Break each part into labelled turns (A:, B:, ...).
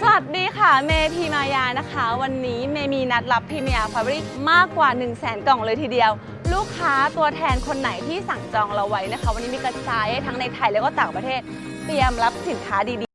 A: สวัสดีค่ะ เมพีมายานะคะ วันนี้เมมีนัดรับพรีเมียร์ฟาบริกมากกว่า 1 0 0 0 0แสนกล่องเลยทีเดียว ลูกค้าตัวแทนคนไหนที่สั่งจองเราไว้นะคะ วันนี้มีกระจายทั้งในไทยแล้วก็ต่างประเทศ เตรียมรับสินค้าดี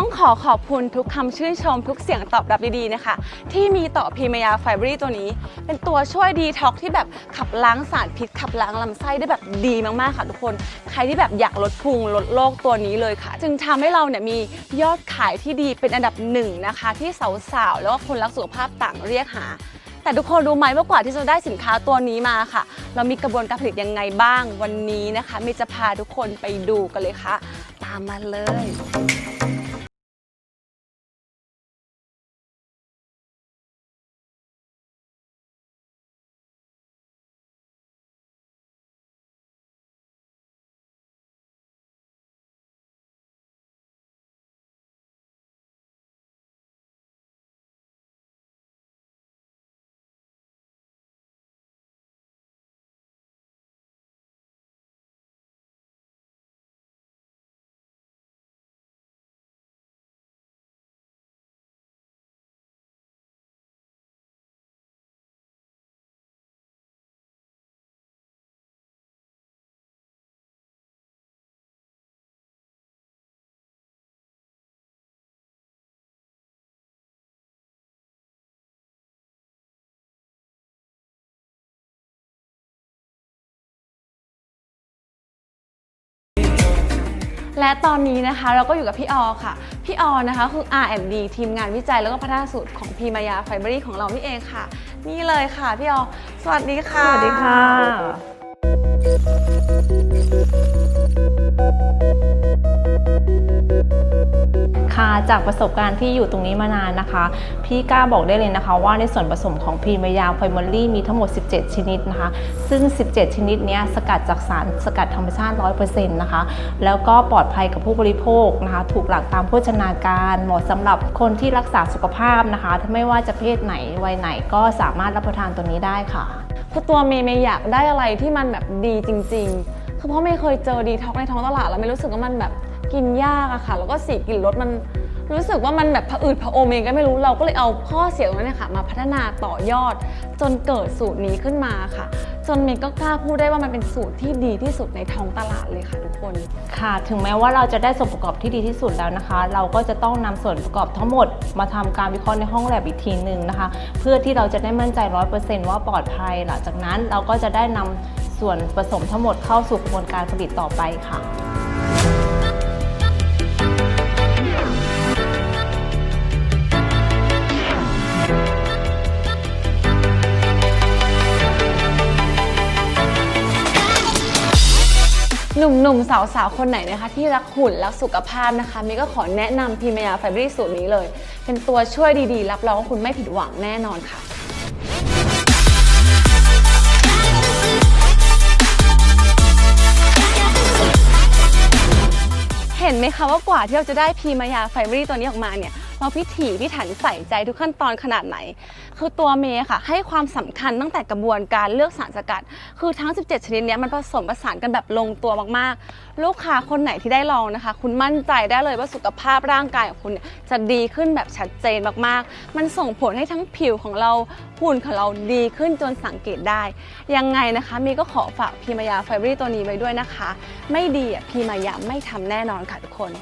A: ต้องขอขอบคุณทุกคำชื่นชมทุกเสียงตอบรับดีๆนะคะ ที่มีต่อพรีเมียร์ไฟบรีตัวนี้ เป็นตัวช่วยดีท็อกที่แบบขับล้างสารพิษ ขับล้างลำไส้ได้แบบดีมากๆค่ะทุกคน ใครที่แบบอยากลดพุงลดโรคตัวนี้เลยค่ะ จึงทำให้เราเนี่ยมียอดขายที่ดีเป็นอันดับหนึ่งนะคะ ที่สาวๆแล้วก็คนรักสุขภาพต่างเรียกหาแต่ทุกคนรู้ไหมว่ากว่าที่จะได้สินค้าตัวนี้มาค่ะ เรามีกระบวนการผลิตยังไงบ้างวันนี้นะคะมย์จะพาทุกคนไปดูกันเลยค่ะ ตามมาเลย และตอนนี้นะคะเราก็อยู่กับพี่ออค่ะ พี่ออนะคะคือ R&D ทีมงานวิจัยแล้วก็พัฒนาสูตรของพีมายาไฟเบอรี่ของเรานี่เองค่ะ นี่เลยค่ะพี่ออสวัสดีค่ะ
B: สวัสดีค่ะ จากประสบการณ์ที่อยู่ตรงนี้มานานนะคะ พี่กล้าบอกได้เลยนะคะ ว่าในส่วนผสมของพรีเมียมไฟมอลลี่มีทั้งหมด 17 ชนิดนะคะ ซึ่ง 17 ชนิดนี้สกัดจากสารสกัดธรรมชาติ 100%นะคะ แล้วก็ปลอดภัยกับผู้บริโภคนะคะ ถูกหลักตามโภชนาการเหมาะสำหรับคนที่รักษาสุขภาพนะคะไม่ว่าจะเพศไหนวัยไหนก็สามารถรับประทานตัวนี้ได้ค่ะ
A: คือตัวเมย์เมย์อยากได้อะไรที่มันแบบดีจริง ๆ คือเพราะเมย์เคยเจอดีท็อกในท้องตลาดแล้วเมย์รู้สึกว่ามันแบบกินยากอะค่ะ แล้วก็สีกลิ่นรสมัน รู้สึกว่ามันแบบผะอืดผะอมเองก็ไม่รู้เราก็เลยเอาข้อเสียตรงนั้นนยค่ะมาพัฒนาต่อยอด จนเกิดสูตรนี้ขึ้นมาค่ะ จนเมย์ก็กล้าพูดได้ว่ามันเป็นสูตรที่ดีที่สุดในท้องตลาดเลยค่ะทุกคน
B: ค่ะ ถึงแม้ว่าเราจะได้ส่วนประกอบที่ดีที่สุดแล้วนะคะ เราก็จะต้องนำส่วนประกอบทั้งหมด มาทำการวิเคราะห์ในห้องแลบอีกทีหนึ่งนะคะ เพื่อที่เราจะได้มั่นใจ100%ว่าปลอดภัย หลังจากนั้นเราก็จะได้นำส่วนผสมทั้งหมดเข้าสู่กระบวนการผลิตต่อไปค่ะ
A: หนุ่มๆ สาวๆ คนไหนนะคะ ที่รักหุ่นรักสุขภาพนะคะมย์ก็ขอแนะนำพรีเมียร์ไฟบรี่สูตรนี้เลย เป็นตัวช่วยดีๆ รับรองว่าคุณไม่ผิดหวังแน่นอนค่ะเห็นไหมคะว่ากว่าที่เราจะได้พีมายาไฟบรี่ตัวนี้ออกมาเนี่ยเราพิถีพิถันใส่ใจทุกขั้นตอนขนาดไหน คือตัวเมย์ค่ะ ให้ความสำคัญตั้งแต่กระบวนการเลือกสารสกัด คือทั้ง 17 ชนิดนี้มันผสมผสานกันแบบลงตัวมากๆ ลูกค้าคนไหนที่ได้ลองนะคะ คุณมั่นใจได้เลยว่าสุขภาพร่างกายของคุณจะดีขึ้นแบบชัดเจนมากๆ มันส่งผลให้ทั้งผิวของเราหุ่นของเราดีขึ้นจนสังเกตได้ ยังไงนะคะเมย์ก็ขอฝากพีมายาไฟบรี่ตัวนี้ไว้ด้วยนะคะ ไม่ดีอะพีมายาไม่ทำแน่นอนค่ะทุกคน